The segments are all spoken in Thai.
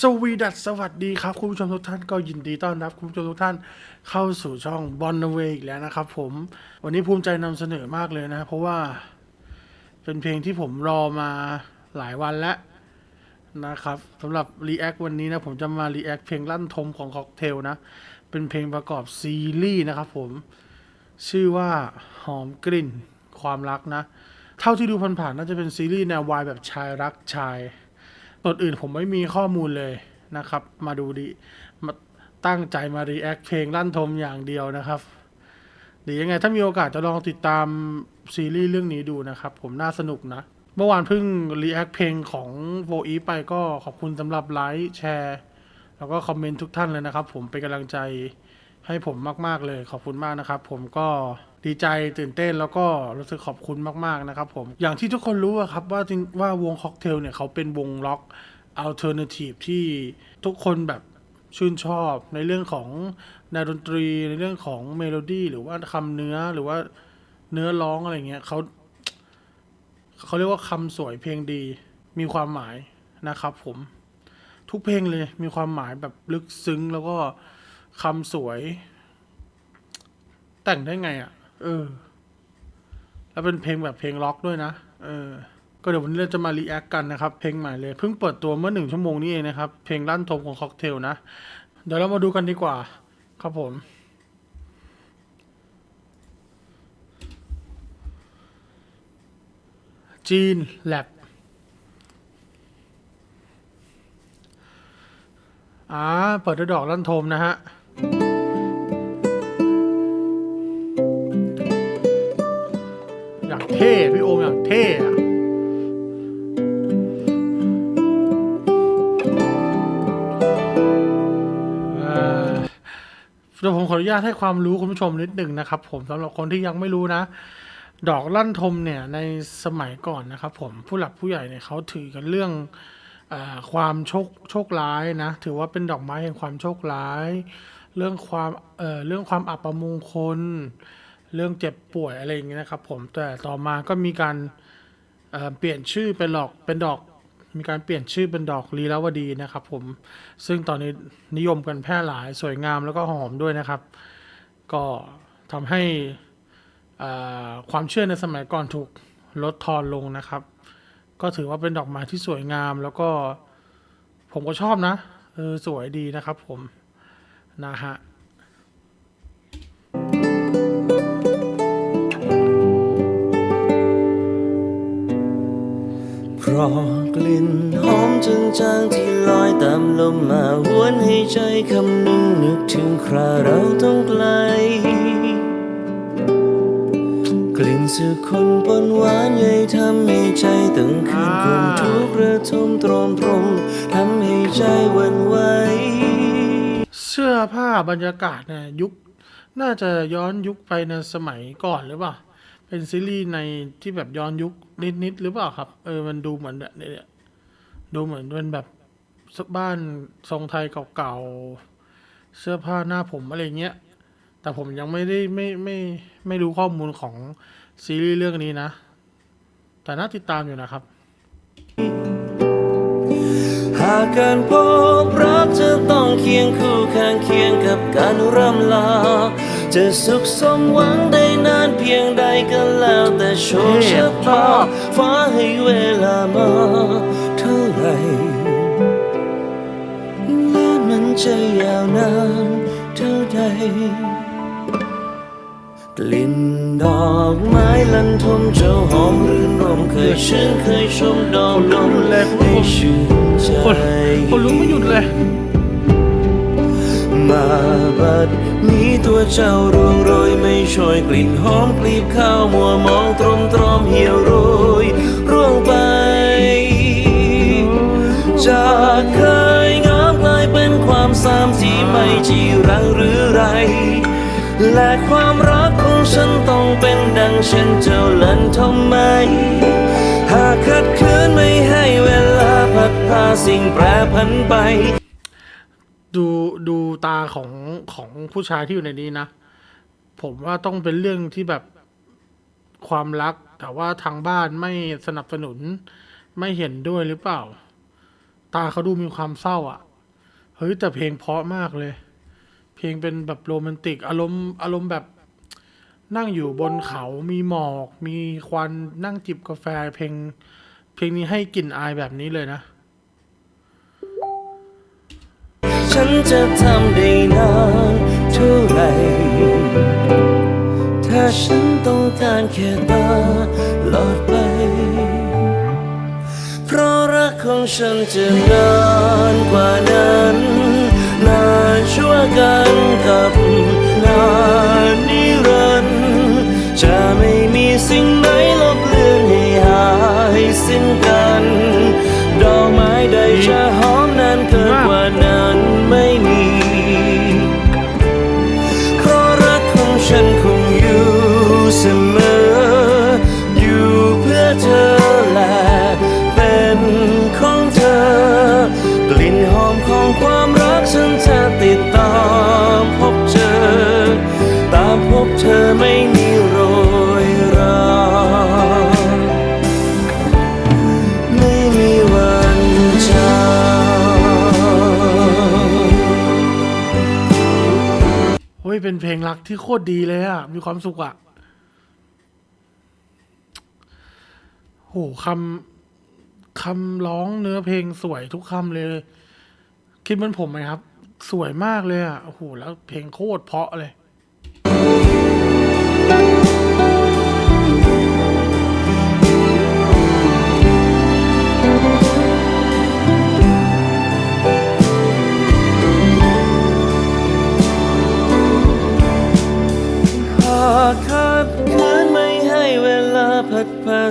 สวีดัสสวัสดีครับ คุณผู้ชมทุกท่านก็ยินดีต้อนรับ คุณผู้ชมทุกท่านเข้าสู่ช่องบอลนเวอีกแล้วนะครับผมวันนี้ภูมิใจนำเสนอมากเลยนะ เพราะว่าเป็นเพลงที่ผมรอมาหลายวันแล้วนะครับสำหรับรีแอควันนี้นะผมจะมารีแอคเพลงลั่นทมของค็อกเทลนะ เป็นเพลงประกอบซีรีส์นะครับผมชื่อว่าหอมกลิ่นความรักนะ เท่าที่ดูผ่านๆน่าจะเป็นซีรีส์แนววายแบบชายรักชาย ตัวอื่นผมไม่มีข้อมูลเลยนะครับ มาดูดิมาตั้งใจมารีแอคเพลงลั่นทมอย่างเดียวนะครับเดี๋ยวยังไงถ้ามีโอกาสจะลองติดตามซีรีส์เรื่องนี้ดูนะครับ ผมน่าสนุกนะ เมื่อวานเพิ่งรีแอคเพลงของโฟอีไปก็ขอบคุณสำหรับไลค์แชร์ แล้วก็คอมเมนต์ทุกท่านเลยนะครับ ผมเป็นกำลังใจให้ผมมาก ๆ เลยขอบคุณมากนะครับ ผมก็ ดีใจตื่นเต้นแล้วก็รู้สึกขอบคุณมากๆนะครับผม อย่างที่ทุกคนรู้ครับว่าจริงว่าวงค็อกเทลเนี่ยเขาเป็นวงล็อกอัลเทอร์เนทีฟที่ทุกคนแบบชื่นชอบในเรื่องของแนวดนตรีในเรื่องของเมโลดี้หรือว่าคำเนื้อหรือว่าเนื้อร้องอะไรเงี้ยเขาเขาเรียกว่าคำสวยเพลงดีมีความหมายนะครับผมทุกเพลงเลยมีความหมายแบบลึกซึ้งแล้วก็คำสวย แต่งได้ไงอะ่ะ เออ แล้วเป็นเพลงแบบเพลงล็อกด้วยนะ เออ ก็เดี๋ยววันนี้เราจะมารีแอคกันนะครับ เพลงใหม่เลย เพิ่งเปิดตัวเมื่อหนึ่งชั่วโมงนี้เองนะครับ เพลงลั่นทมของค็อกเทลนะ เดี๋ยวเรามาดูกันดีกว่า ครับผมจีนแลบอ่า เปิดด้วยดอกลั่นทมนะฮะ เท่พี่โอมอย่างเท่อะเอ่อเดี๋ยวผมขออนุญาตให้ความรู้คุณผู้ชมนิดหนึ่งนะครับ ผมสำหรับคนที่ยังไม่รู้นะ ดอกลั่นทมเนี่ยในสมัยก่อนนะครับ ผมผู้หลักผู้ใหญ่เนี่ยเขาถือกันเรื่องอความโชคโชคร้ายนะ ถือว่าเป็นดอกไม้แห่งความโชคร้าย เรื่องความเเรื่องความอัปมงคล เรื่องเจ็บป่วยอะไรอย่างเงี้ยนะครับ ผมแต่ต่อมาก็มีการเเปลี่ยนชื่อเป็นดอกเป็นดอก มีการเปลี่ยนชื่อเป็นดอกลีลาวดีนะครับ ผมซึ่งตอนนี้นิยมกันแพร่หลายสวยงามแล้วก็หอมด้วยนะครับ ก็ทำให้ความเชื่อในสมัยก่อนถูกลดทอนลงนะครับ ก็ถือว่าเป็นดอกไม้ที่สวยงามแล้วก็ผมก็ชอบนะเออสวยดีนะครับผมนะฮะ ราะกลิ่นหอมจางๆที่ลอยตามลมมาหวนให้ใจคำนึงนึกถึงคราเราต้องไกล กลิ่นสุคนปนหวานใหญ่ทำให้ใจตึงขึ้นคงทุกระทมตรมตรมทำให้ใจวันไหวเสื้อผ้าบรรยากาศเนี่ยยุค น่าจะย้อนยุคไปในสมัยก่อนหรือเปล่า เป็นซีรีส์ในที่แบบย้อนยุคนิดๆหรือเปล่าครับ เออมันดูเหมือนแบบเนี่ยดูเหมือนเป็นแบบบ้านทรงไทยเก่าๆ เสื้อผ้าหน้าผมอะไรเงี้ย แต่ผมยังไม่ได้ไม่ไม่ไม่รู้ข้อมูลของซีรีส์เรื่องนี้นะ แต่น่าติดตามอยู่นะครับ หากการพบรักจะต้องเคียงคู่ข้างเคียงกับการร่ำลา จะสุขสมหวังได้นานเพียงใดก็แล้วแต่โชคชะตาฟ้าให้เวลามาเท่าไหรและมันจะยาวนานเท่าใดกลิ่นดอกไม้ลันทมเจ้าหอมรื่นรมเคยชื่นเคยชมดอกลมแรงให้ชื่นใจคนคนรู้ไม่หยุดเลย มาบัดนี้ตัวเจ้าร่วงโรยไม่ช่วยกลิ่นหอมกลีบข้าวมัวมองตรมตรอมเหี่ยวโรยร่วงไป จากเคยงามกลายเป็นความสามที่ไม่จีรังหรือไร และความรักของฉันต้องเป็นดังเช่นเจ้าลันทำไม หากขัดขืนไม่ให้เวลาพัดพาสิ่งแปรผันไป ดูดูตาของของผู้ชายที่อยู่ในนี้นะ ผมว่าต้องเป็นเรื่องที่แบบความรัก แต่ว่าทางบ้านไม่สนับสนุน ไม่เห็นด้วยหรือเปล่า ตาเขาดูมีความเศร้าอะ่ะ เฮ้ย แต่เพลงเพราะมากเลย เพลงเป็นแบบโรแมนติก อารมณ์อารมณ์แบบนั่งอยู่บนเขา มีหมอก มีควัน นั่งจิบกาแฟ เพลง เพลงนี้ให้กลิ่นอายแบบนี้เลยนะ ฉันจะทำได้นานเท่าไรถ้าฉันต้องการแค่ตาหลอดไป เพราะรักของฉันจะนานกว่านั้นนานชั่วกันกับนานนิรันดร์จะไม่มีสิ่งไหนลบเลือนให้หายสิ้นกัน เสมอ อยู่เพื่อเธอและเป็นของเธอ กลิ่นหอมของความรักฉันจะติดตามพบเจอ ตามพบเธอไม่มีโรยราไม่มีวันจางเฮ้ยเป็นเพลงรักที่โคตรดีเลยอะมีความสุขอะ โหคำคำร้องเนื้อเพลงสวยทุกคำเลย คิดเหมือนผมไหมครับ สวยมากเลยอะโอ้โหแล้วเพลงโคตรเพราะเลย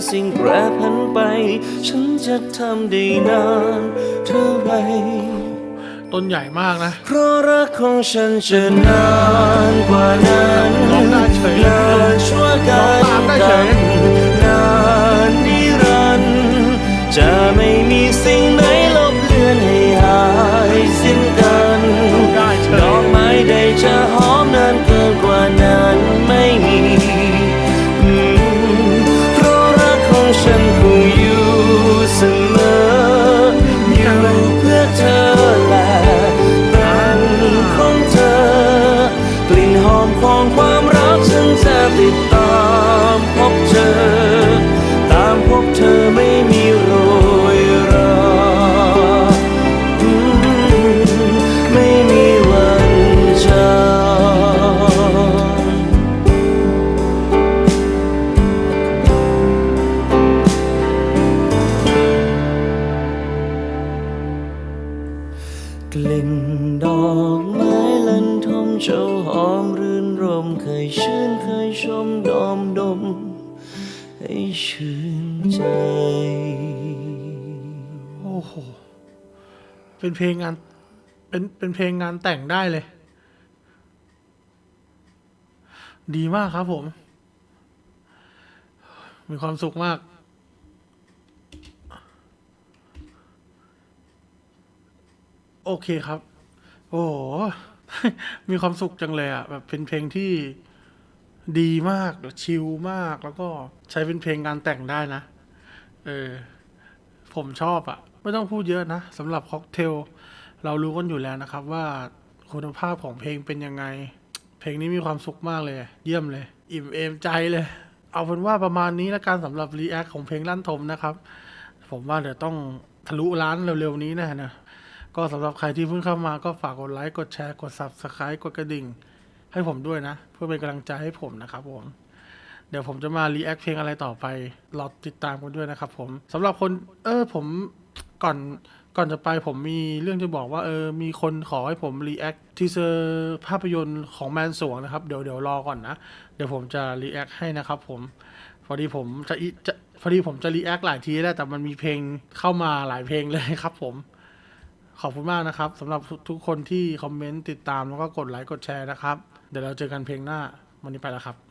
สิ่งแปรผันไป ฉันจะทำได้นานเท่าไหร ต้นใหญ่มากนะ เพราะรักของฉันจะนานกว่านั้นร้องได้เฉยเลยนานชั่วกัร้องนตามได้เฉกันยนานนิรันดร์จะไม่มีสิ่งไหน มให้ชื่นใจ โอ้โห เป็นเพลงงาน เป็น เป็นเพลงงานแต่งได้เลย ดีมากครับผม มีความสุขมาก โอเคครับ โอ้โห มีความสุขจังเลยอะ แบบเป็นเพลงที่ ดีมากชิลมาก แล้วก็ใช้เป็นเพลงงานแต่งได้นะ เออ ผมชอบอะ่ะ ไม่ต้องพูดเยอะนะสำหรับค็อกเทล เรารู้กันอยู่แล้วนะครับ ว่าคุณภาพของเพลงเป็นยังไง เพลงนี้มีความสุขมากเลย เยี่ยมเลย อิ่มเอมใจเลย เอาเป็นว่าประมาณนี้ละกันสำหรับรีแอคของเพลงลั่นทมนะครับ ผมว่าเดี๋ยวต้องทะลุล้านเร็วๆนี้แน่นะก็สำหรับใครที่เพิ่งเข้ามาก็ฝากกดไลค์ กดแชร์ กด subscribe กดกระดิ่ง ให้ผมด้วยนะ เพื่อเป็นกำลังใจให้ผมนะครับผม เดี๋ยวผมจะมารีแอคเพลงอะไรต่อไปรอติดตามกันด้วยนะครับผมสำหรับคนเออผมก่อนก่อนจะไปผมมีเรื่องจะบอกว่าเออมีคนขอให้ผมรีแอคทีเซอร์ภาพยนตร์ของแมนสวงนะครับ เดี๋ยวเดี๋ยวรอก่อนนะ เดี๋ยวผมจะรีแอคให้นะครับผมพอดีผมจะอิจะพอดีผมจะรีแอคหลายทีแล้แต่มันมีเพลงเข้ามาหลายเพลงเลยครับผม ขอบคุณมากนะครับสำหรับทุกคนที่คอมเมนต์ติดตามแล้วก็กดไลค์กดแชร์นะครับ เดี๋ยวเราเจอกันเพลงหน้า วันนี้ไปแล้วครับ